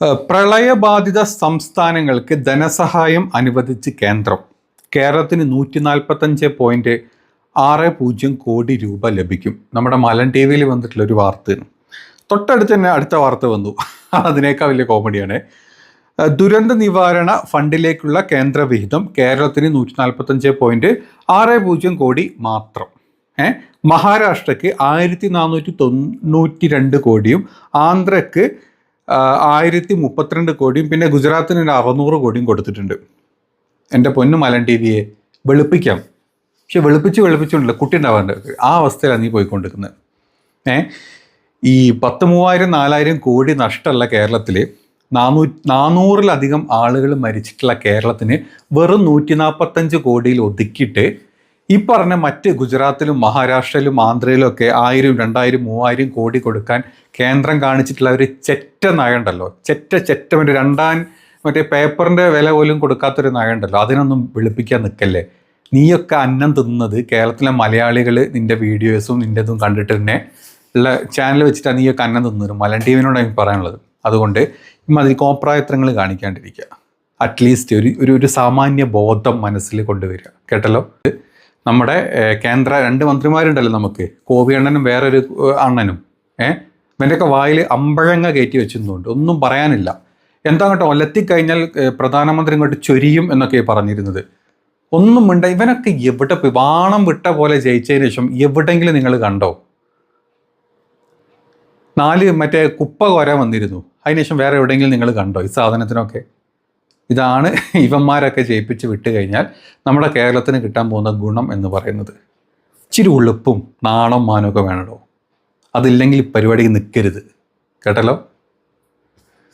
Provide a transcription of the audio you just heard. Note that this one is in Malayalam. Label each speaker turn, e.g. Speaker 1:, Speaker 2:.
Speaker 1: പ്രളയബാധിത സംസ്ഥാനങ്ങൾക്ക് ധനസഹായം അനുവദിച്ച് കേന്ദ്രം. കേരളത്തിന് നൂറ്റി നാൽപ്പത്തഞ്ച് പോയിന്റ് ആറ് പൂജ്യം കോടി രൂപ ലഭിക്കും. നമ്മുടെ മലൻ ടി വിയിൽ വന്നിട്ടുള്ള ഒരു വാർത്തയാണ് തൊട്ടടുത്ത് തന്നെ അടുത്ത വാർത്ത വന്നു. അതിനേക്കാൾ വലിയ കോമഡിയാണ്. ദുരന്ത നിവാരണ ഫണ്ടിലേക്കുള്ള കേന്ദ്ര വിഹിതം കേരളത്തിന് നൂറ്റി നാൽപ്പത്തഞ്ച് പോയിന്റ് ആറ് പൂജ്യം കോടി മാത്രം. ഏ മഹാരാഷ്ട്രക്ക് ആയിരത്തി നാനൂറ്റി തൊണ്ണൂറ്റി രണ്ട് കോടിയും ആന്ധ്രക്ക് ആയിരത്തി മുപ്പത്തിരണ്ട് കോടിയും പിന്നെ ഗുജറാത്തിന് ഒരു അറുന്നൂറ് കോടിയും കൊടുത്തിട്ടുണ്ട്. എന്റെ പൊന്നു മലൻ ടി വിയെ വെളുപ്പിക്കാം. പക്ഷെ വെളുപ്പിച്ച് വെളുപ്പിച്ചുകൊണ്ടല്ല കുട്ടി ഉണ്ടാവാണ്ട് ആ അവസ്ഥയിലാണ് നീ പോയിക്കൊണ്ടിരിക്കുന്നത്. ഏ? ഈ പത്ത് മൂവായിരം നാലായിരം കോടി നഷ്ടമുള്ള കേരളത്തിൽ നാനൂ നാനൂറിലധികം ആളുകൾ മരിച്ചിട്ടുള്ള കേരളത്തിന് വെറും നൂറ്റി നാൽപ്പത്തഞ്ച് കോടിയിൽ ഒതുക്കിയിട്ട് ഈ പറഞ്ഞ മറ്റ് ഗുജറാത്തിലും മഹാരാഷ്ട്രയിലും ആന്ധ്രയിലും ഒക്കെ ആയിരം രണ്ടായിരം മൂവായിരം കോടി കൊടുക്കാൻ കേന്ദ്രം കാണിച്ചിട്ടുള്ള ഒരു ചെറ്റ നയമുണ്ടല്ലോ. ചെറ്റ ചെറ്റ മറ്റേ രണ്ടാം മറ്റേ പേപ്പറിന്റെ വില പോലും കൊടുക്കാത്തൊരു നയമുണ്ടല്ലോ. അതിനൊന്നും വെളുപ്പിക്കാൻ നിൽക്കല്ലേ? നീയൊക്കെ അന്നം തിന്നത് കേരളത്തിലെ മലയാളികൾ നിന്റെ വീഡിയോസും നിന്റെ ഇതും കണ്ടിട്ട് തന്നെ ഉള്ള ചാനൽ വെച്ചിട്ടാണ് നീയൊക്കെ അന്നം തിന്നത് മലൻ ടി വിനോടാണ് എനിക്ക് പറയാനുള്ളത്. അതുകൊണ്ട് ഇമാതിരി കോപ്രായത്രങ്ങൾ കാണിക്കാണ്ടിരിക്കുക. അറ്റ്ലീസ്റ്റ് ഒരു ഒരു ഒരു സാമാന്യ ബോധം മനസ്സിൽ കൊണ്ടുവരിക. കേട്ടല്ലോ? നമ്മുടെ കേന്ദ്ര രണ്ട് മന്ത്രിമാരുണ്ടല്ലോ നമുക്ക്. കോവി അണ്ണനും വേറൊരു അണ്ണനും. ഏഹ് ഇവന്റെയൊക്കെ വായിൽ അമ്പഴങ്ങ കയറ്റി വെച്ചിരുന്നുണ്ട് ഒന്നും പറയാനില്ല. എന്താ കേട്ടോ ഒലത്തിക്കഴിഞ്ഞാൽ പ്രധാനമന്ത്രി ഇങ്ങോട്ട് ചൊരിയും എന്നൊക്കെ പറഞ്ഞിരുന്നത്. ഒന്നും മിണ്ട ഇവനൊക്കെ എവിടെ പോയി? വാണം വിട്ട പോലെ ജയിച്ചതിന് ശേഷം എവിടെയെങ്കിലും നിങ്ങൾ കണ്ടോ? നാല് മറ്റേ കുപ്പ കോര വന്നിരുന്നു. അതിനുശേഷം വേറെ എവിടെയെങ്കിലും നിങ്ങൾ കണ്ടോ ഈ സാധനത്തിനൊക്കെ? ഇതാണ് ഇവന്മാരൊക്കെ ജയിപ്പിച്ച് വിട്ട് കഴിഞ്ഞാൽ നമ്മുടെ കേരളത്തിന് കിട്ടാൻ പോകുന്ന ഗുണം എന്ന് പറയുന്നത്. ഇച്ചിരി ഉളുപ്പും നാണം മാനമൊക്കെ വേണമല്ലോ അതില്ലെങ്കിൽ പരിപാടിക്ക് നിൽക്കരുത് കേട്ടല്ലോ?